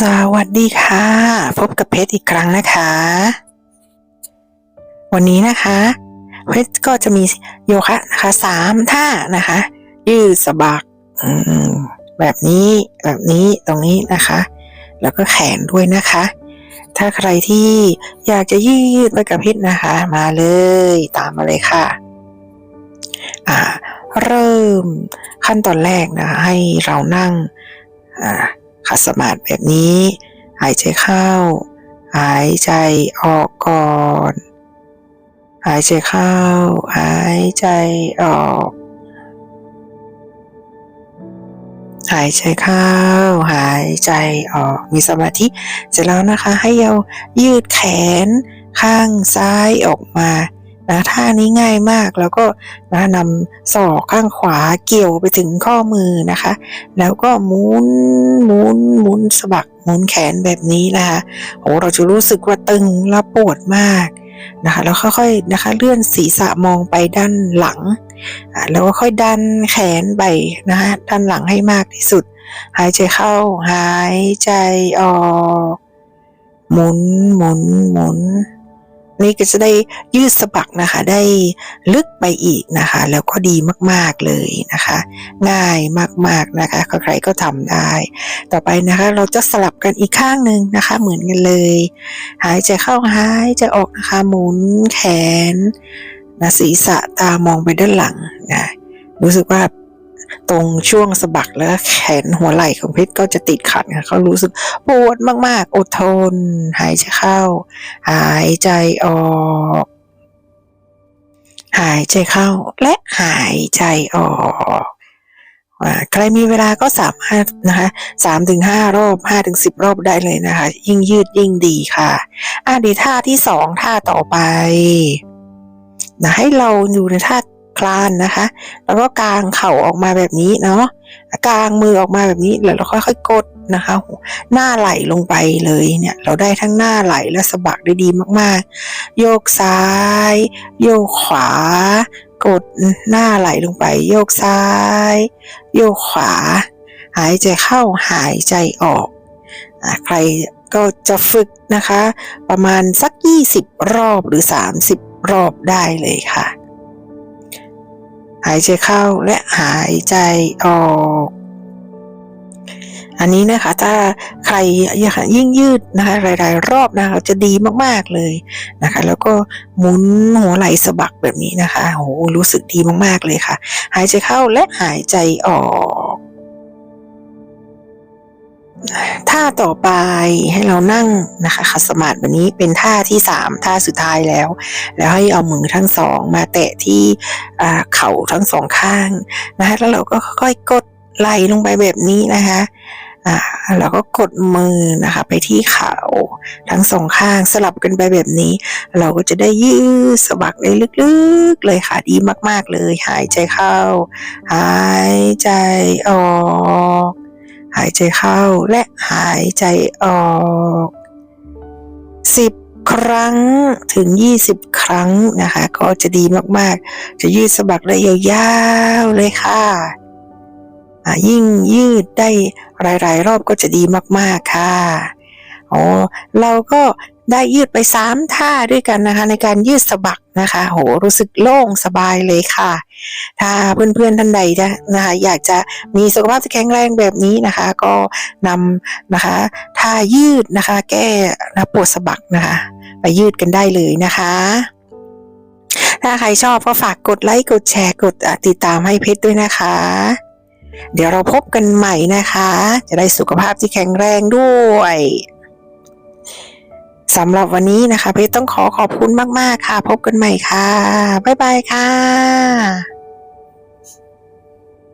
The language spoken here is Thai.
สวัสดีค่ะ พบกับเพชรอีกครั้งนะคะ วันนี้นะคะเพชรก็จะมีโยคะนะคะสามท่านะคะ ยืดสะบักแบบนี้แบบนี้ตรงนี้นะคะ แล้วก็แขนด้วยนะคะ ถ้าใครที่อยากจะยืดไปกับเพชรนะคะ มาเลยตามมาเลยค่ะอ่าเริ่มขั้นตอนแรกนะะให้เรานั่งอ่า ขัดสมาธิแบบนี้ หายใจเข้า หายใจออกก่อน หายใจเข้า หายใจออก หายใจเข้า หายใจออก มีสมาธิ เสร็จแล้วนะคะ ให้เรายืดแขนข้างซ้ายออกมา นะท่านี้ง่ายมากแล้วก็นะนำศอกข้างขวาเกี่ยวไปถึงข้อมือนะคะ แล้วก็หมุนหมุนหมุนสะบักหมุนแขนแบบนี้นะคะโอ้เราจะรู้สึกว่าตึงและปวดมากนะคะแล้วค่อยๆนะคะเลื่อนศีรษะมองไปด้านหลังแล้วก็ค่อยดันแขนไปนะคะด้านหลังให้มากที่สุด หายใจเข้าหายใจออก หมุนหมุนหมุน นี่ก็จะได้ยืดสะบักนะคะ ได้ลึกไปอีกนะคะ แล้วก็ดีมากๆเลยนะคะ ง่ายมากๆนะคะใครๆก็ทำได้ ต่อไปนะคะ เราจะสลับกันอีกข้างหนึ่งนะคะ เหมือนกันเลย หายใจเข้าหายใจออกนะคะหมุนแขนนะศีรษะตามองไปด้านหลังนะรู้สึกว่า ตรงช่วงสะบักแล้วแขนหัวไหล่ของเพชรก็จะติดขัดค่ะเขารู้สึกปวดมากๆ อดทน หายใจเข้า หายใจออก หายใจเข้าและหายใจออกใครมีเวลาก็สามารถนะคะสามถึงห้ารอบห้าถึงสิบรอบได้เลยนะคะ ยิ่งยืดยิ่งดีค่ะอะดีท่าที่สองท่าต่อไปนะให้เราอยู่ในท่า คลานนะคะ แล้วก็กางเข่าออกมาแบบนี้เนาะกางมือออกมาแบบนี้แล้วเราค่อยๆกดนะคะหน้าไหลลงไปเลยเนี่ยเราได้ทั้งหน้าไหลและสะบักได้ดีมากๆ โยกซ้าย โยกขวา กดหน้าไหลลงไป โยกซ้าย โยกขวา หายใจเข้าหายใจออกอใครก็จะฝึกนะคะ ประมาณสัก 20 รอบหรือ 30 รอบได้เลยค่ะ หายใจเข้าและหายใจออก อันนี้นะคะถ้าใครยิ่งยืดนะคะหลาย ๆ รอบนะคะจะดีมากๆเลยนะคะ แล้วก็หมุนหัวไหล่สะบักแบบนี้นะคะโหรู้สึกดีมากๆเลยค่ะ หายใจเข้าและหายใจออก ท่าต่อไปให้เรานั่งนะคะขัดสมาธิแบบนี้เป็นท่าที่สามท่าสุดท้ายแล้ว แล้วให้เอามือทั้งสองมาแตะที่เข่าทั้งสองข้างนะคะแล้วเราก็ค่อยกดไหลลงไปแบบนี้นะคะอ่าแล้วก็กดมือนะคะไปที่เข่าทั้งสองข้างสลับกันไปแบบนี้ เราก็จะได้ยืดสะบักได้ลึกๆเลยค่ะดีมาก ๆเลย หายใจเข้า หายใจออก หายใจเข้าและหายใจออกสิบครั้งถึง 20 ครั้งนะคะ ก็จะดีมากๆ จะยืดสะบักได้ยาวๆเลยค่ะอะยิ่งยืดได้หลายๆ รอบก็จะดีมากๆค่ะ อ๋อ เราก็ ได้ยืดไปสามท่าด้วยกันนะคะ ในการยืดสะบักนะคะ โหรู้สึกโล่งสบายเลยค่ะ ถ้าเพื่อนๆท่านใดจะนะคะอยากจะมีสุขภาพที่แข็งแรงแบบนี้นะคะ ก็นำนะคะท่ายืดนะคะ แก้ปวดสะบักนะคะ ไปยืดกันได้เลยนะคะถ้าใครชอบก็ฝากกดไลค์ กดแชร์ กดติดตามให้เพชรด้วยนะคะ เดี๋ยวเราพบกันใหม่นะคะ จะได้สุขภาพที่แข็งแรงด้วย สำหรับวันนี้นะคะเพชรต้องขอขอบคุณมาก ๆ ค่ะ พบกันใหม่ค่ะ บ๊ายบายค่ะ